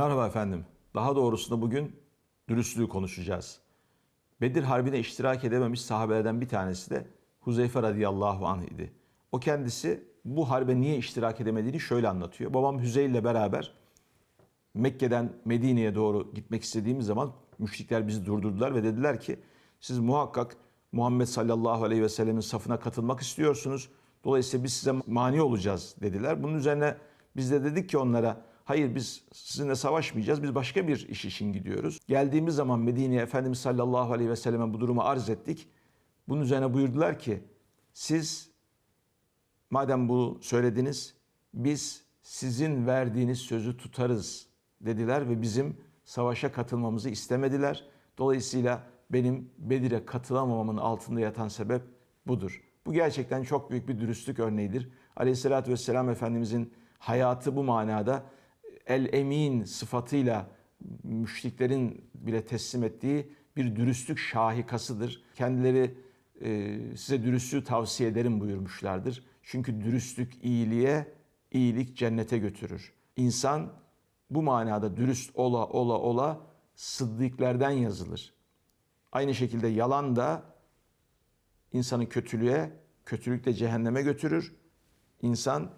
Merhaba efendim. Daha doğrusunu bugün dürüstlüğü konuşacağız. Bedir Harbi'ne iştirak edememiş sahabelerden bir tanesi de Huzeyfe radıyallahu anh idi. O kendisi bu harbe niye iştirak edemediğini şöyle anlatıyor. Babam Hüzeyl ile beraber Mekke'den Medine'ye doğru gitmek istediğimiz zaman müşrikler bizi durdurdular ve dediler ki siz muhakkak Muhammed sallallahu aleyhi ve sellemin safına katılmak istiyorsunuz. Dolayısıyla biz size mani olacağız dediler. Bunun üzerine biz de dedik ki onlara hayır biz sizinle savaşmayacağız. Biz başka bir iş için gidiyoruz. Geldiğimiz zaman Medine'ye Efendimiz sallallahu aleyhi ve selleme bu durumu arz ettik. Bunun üzerine buyurdular ki siz madem bunu söylediniz biz sizin verdiğiniz sözü tutarız dediler ve bizim savaşa katılmamızı istemediler. Dolayısıyla benim Bedir'e katılamamamın altında yatan sebep budur. Bu gerçekten çok büyük bir dürüstlük örneğidir. Aleyhissalatü vesselam Efendimizin hayatı bu manada el-emin sıfatıyla müşriklerin bile teslim ettiği bir dürüstlük şahikasıdır. Kendileri e, size dürüstlüğü tavsiye ederim buyurmuşlardır. Çünkü dürüstlük iyiliğe, iyilik cennete götürür. İnsan bu manada dürüst ola ola ola sıddıklerden yazılır. Aynı şekilde yalan da insanı kötülüğe, kötülük de cehenneme götürür. İnsan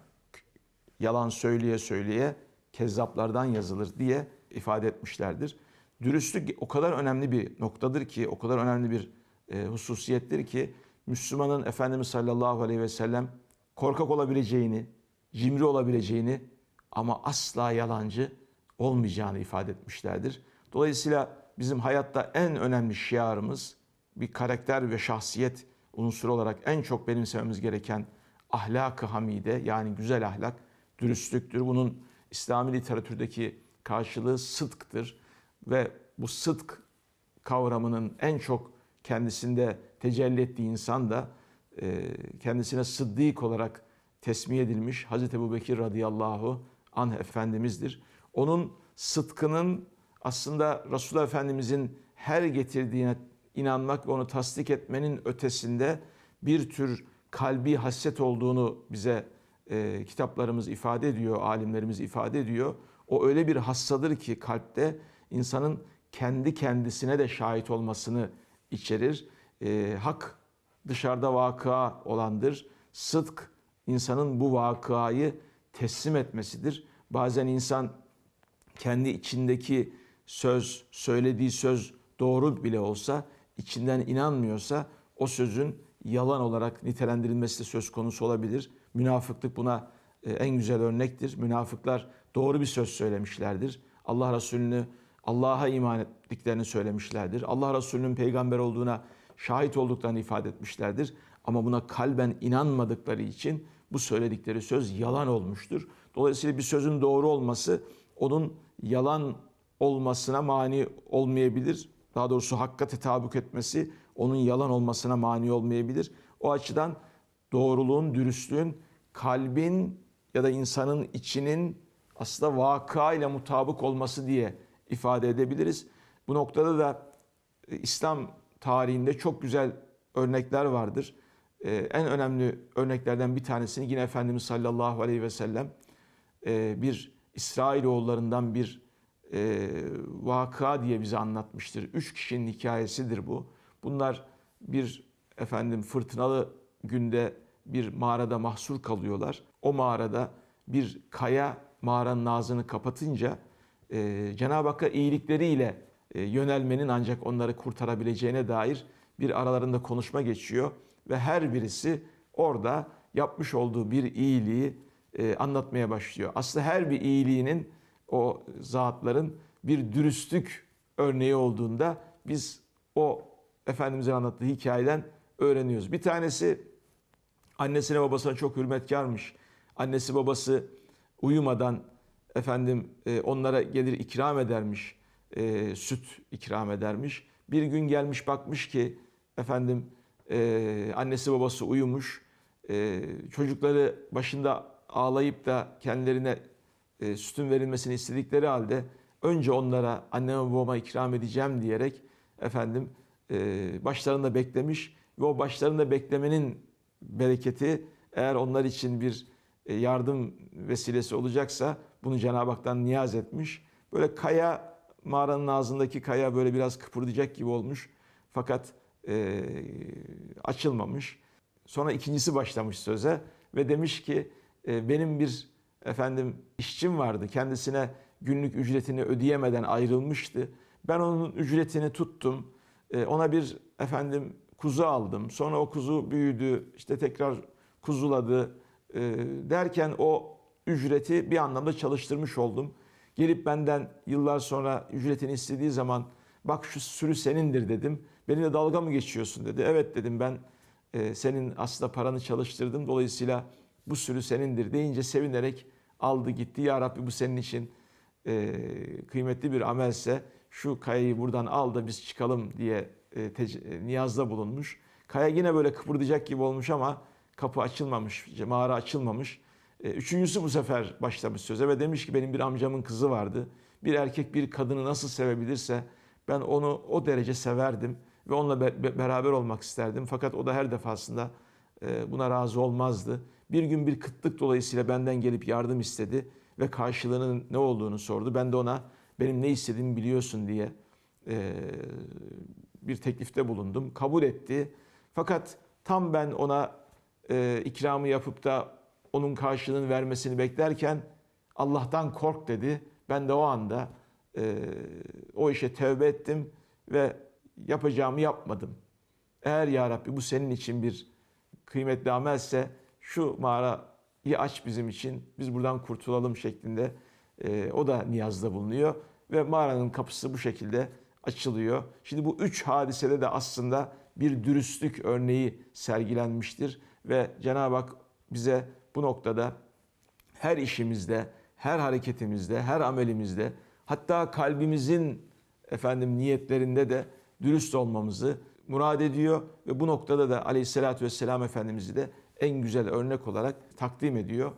yalan söyleye söyleye kezzaplardan yazılır diye ifade etmişlerdir. Dürüstlük o kadar önemli bir noktadır ki, o kadar önemli bir e, hususiyettir ki Müslümanın Efendimiz sallallahu aleyhi ve sellem korkak olabileceğini, cimri olabileceğini ama asla yalancı olmayacağını ifade etmişlerdir. Dolayısıyla bizim hayatta en önemli şiarımız bir karakter ve şahsiyet unsuru olarak en çok benimsememiz gereken ahlak-ı hamide yani güzel ahlak, dürüstlüktür. Bunun İslami literatürdeki karşılığı sıdktır ve bu sıdk kavramının en çok kendisinde tecelli ettiği insan da e, kendisine sıddık olarak tesmiye edilmiş Hazreti Ebu Bekir radıyallahu anh Efendimiz'dir. Onun sıdkının aslında Resulullah Efendimiz'in her getirdiğine inanmak ve onu tasdik etmenin ötesinde bir tür kalbi hasset olduğunu bize e, kitaplarımız ifade ediyor, alimlerimiz ifade ediyor. O öyle bir hassadır ki kalpte insanın kendi kendisine de şahit olmasını içerir. E, hak dışarıda vakıa olandır. Sıdk insanın bu vakıayı teslim etmesidir. Bazen insan kendi içindeki söz, söylediği söz doğru bile olsa, içinden inanmıyorsa o sözün yalan olarak nitelendirilmesi de söz konusu olabilir. Münafıklık buna e, en güzel örnektir. Münafıklar doğru bir söz söylemişlerdir. Allah Resulü'nü Allah'a iman ettiklerini söylemişlerdir. Allah Resulü'nün peygamber olduğuna şahit olduklarını ifade etmişlerdir. Ama buna kalben inanmadıkları için bu söyledikleri söz yalan olmuştur. Dolayısıyla bir sözün doğru olması onun yalan olmasına mani olmayabilir. Daha doğrusu hakka tetabük etmesi onun yalan olmasına mani olmayabilir. O açıdan doğruluğun, dürüstlüğün kalbin ya da insanın içinin aslında vaka ile mutabık olması diye ifade edebiliriz. Bu noktada da e, İslam tarihinde çok güzel örnekler vardır. Ee, en önemli örneklerden bir tanesini yine Efendimiz sallallahu aleyhi ve sellem e, bir İsrailoğullarından bir e, vaka diye bize anlatmıştır. Üç kişinin hikayesidir bu. Bunlar bir efendim fırtınalı günde bir mağarada mahsur kalıyorlar. O mağarada bir kaya mağaranın ağzını kapatınca e, Cenab-ı Hakk'a iyilikleriyle e, yönelmenin ancak onları kurtarabileceğine dair bir aralarında konuşma geçiyor ve her birisi orada yapmış olduğu bir iyiliği e, anlatmaya başlıyor. Aslında her bir iyiliğinin o zatların bir dürüstlük örneği olduğunda biz o Efendimiz'in anlattığı hikayeden öğreniyoruz. Bir tanesi annesine babasına çok hürmetkarmış. Annesi babası uyumadan efendim e, onlara gelir ikram edermiş. E, süt ikram edermiş. Bir gün gelmiş bakmış ki efendim e, annesi babası uyumuş. Çocukları başında ağlayıp da kendilerine sütün verilmesini istedikleri halde önce onlara anneme babama ikram edeceğim diyerek efendim başlarında beklemiş ve o başlarında beklemenin bereketi eğer onlar için bir yardım vesilesi olacaksa bunu Cenab-ı Hak'tan niyaz etmiş. Böyle kaya, mağaranın ağzındaki kaya böyle biraz kıpırdayacak gibi olmuş. Fakat e, açılmamış. Sonra ikincisi başlamış söze ve demiş ki e, benim bir efendim işçim vardı. Kendisine günlük ücretini ödeyemeden ayrılmıştı. Ben onun ücretini tuttum. E, ona bir efendim kuzu aldım. Sonra o kuzu büyüdü. işte tekrar kuzuladı. E, derken o ücreti bir anlamda çalıştırmış oldum. Gelip benden yıllar sonra ücretini istediği zaman bak şu sürü senindir dedim. Benimle dalga mı geçiyorsun dedi. Evet dedim ben e, senin aslında paranı çalıştırdım. Dolayısıyla bu sürü senindir deyince sevinerek aldı gitti. Ya Rabbi bu senin için e, kıymetli bir amelse şu kayayı buradan al da biz çıkalım diye e, e, niyazda bulunmuş. Kaya yine böyle kıpırdayacak gibi olmuş ama kapı açılmamış, mağara açılmamış. E, Üçüncüsü bu sefer başlamış söze ve demiş ki benim bir amcamın kızı vardı. Bir erkek bir kadını nasıl sevebilirse ben onu o derece severdim ve onunla be- be- beraber olmak isterdim. Fakat o da her defasında e, buna razı olmazdı. Bir gün bir kıtlık dolayısıyla benden gelip yardım istedi ve karşılığının ne olduğunu sordu. Ben de ona benim ne istediğimi biliyorsun diye e, bir teklifte bulundum. Kabul etti. Fakat tam ben ona e, ikramı yapıp da onun karşılığını vermesini beklerken Allah'tan kork dedi. Ben de o anda e, o işe tevbe ettim ve yapacağımı yapmadım. Eğer ya Rabbi bu senin için bir kıymetli amelse şu mağarayı aç bizim için biz buradan kurtulalım şeklinde e, o da niyazda bulunuyor ve mağaranın kapısı bu şekilde açılıyor. Şimdi bu üç hadisede de aslında bir dürüstlük örneği sergilenmiştir ve Cenab-ı Hak bize bu noktada her işimizde, her hareketimizde, her amelimizde, hatta kalbimizin efendim niyetlerinde de dürüst olmamızı murad ediyor ve bu noktada da Aleyhisselatü Vesselam Efendimiz'i de en güzel örnek olarak takdim ediyor.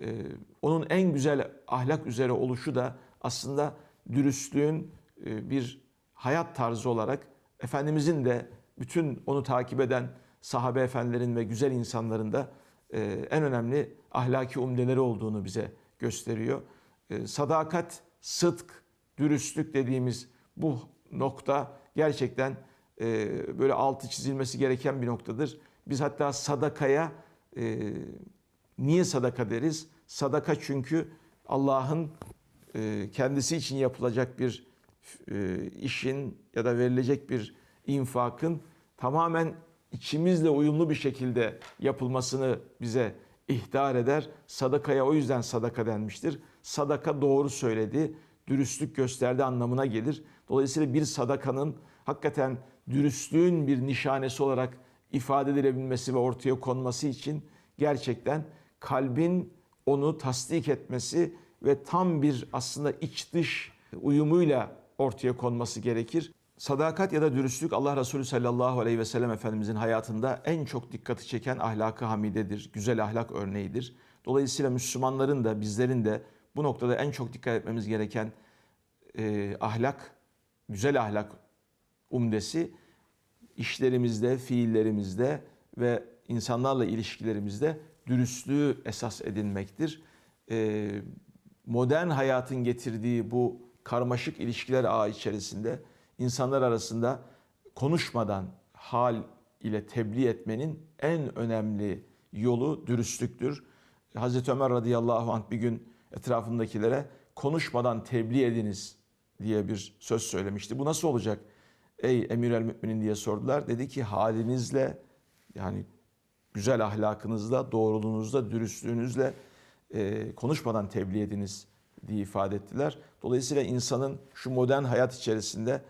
Ee, onun en güzel ahlak üzere oluşu da aslında dürüstlüğün e, bir hayat tarzı olarak Efendimizin de bütün onu takip eden sahabe efendilerin ve güzel insanların da e, en önemli ahlaki umdeleri olduğunu bize gösteriyor. E, Sadakat, sıdk, dürüstlük dediğimiz bu nokta gerçekten e, böyle altı çizilmesi gereken bir noktadır. Biz hatta sadakaya e, niye sadaka deriz? Sadaka çünkü Allah'ın e, kendisi için yapılacak bir e, işin ya da verilecek bir infakın tamamen içimizle uyumlu bir şekilde yapılmasını bize ihtar eder. Sadakaya o yüzden sadaka denmiştir. Sadaka doğru söyledi, dürüstlük gösterdi anlamına gelir. Dolayısıyla bir sadakanın hakikaten dürüstlüğün bir nişanesi olarak ifade edilebilmesi ve ortaya konması için gerçekten kalbin onu tasdik etmesi ve tam bir aslında iç dış uyumuyla ortaya konması gerekir. Sadakat ya da dürüstlük Allah Resulü sallallahu aleyhi ve sellem Efendimizin hayatında en çok dikkati çeken ahlakı hamidedir, güzel ahlak örneğidir. Dolayısıyla Müslümanların da bizlerin de bu noktada en çok dikkat etmemiz gereken e, ahlak, güzel ahlak umdesi işlerimizde, fiillerimizde ve insanlarla ilişkilerimizde dürüstlüğü esas edinmektir. Ee, modern hayatın getirdiği bu karmaşık ilişkiler ağı içerisinde insanlar arasında konuşmadan hal ile tebliğ etmenin en önemli yolu dürüstlüktür. Hazreti Ömer radıyallahu anh bir gün etrafındakilere konuşmadan tebliğ ediniz diye bir söz söylemişti. Bu nasıl olacak ey emir el müminin diye sordular. Dedi ki halinizle yani güzel ahlakınızla, doğruluğunuzla, dürüstlüğünüzle e, konuşmadan tebliğ ediniz diye ifade ettiler. Dolayısıyla insanın şu modern hayat içerisinde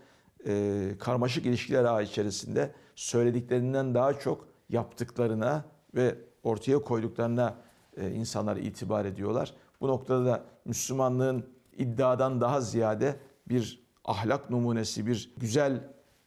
e, karmaşık ilişkiler ağı içerisinde söylediklerinden daha çok yaptıklarına ve ortaya koyduklarına e, insanlar itibar ediyorlar. Bu noktada da Müslümanlığın iddiadan daha ziyade bir ahlak numunesi, bir güzel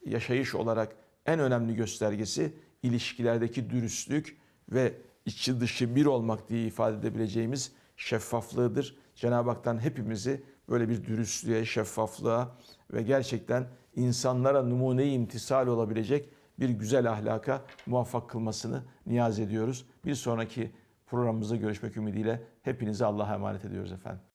yaşayış olarak en önemli göstergesi ilişkilerdeki dürüstlük ve içi dışı bir olmak diye ifade edebileceğimiz şeffaflığıdır. Cenab-ı Hak'tan hepimizi böyle bir dürüstlüğe, şeffaflığa ve gerçekten insanlara numune-i imtisal olabilecek bir güzel ahlaka muvaffak kılmasını niyaz ediyoruz. Bir sonraki programımızda görüşmek ümidiyle hepinizi Allah'a emanet ediyoruz efendim.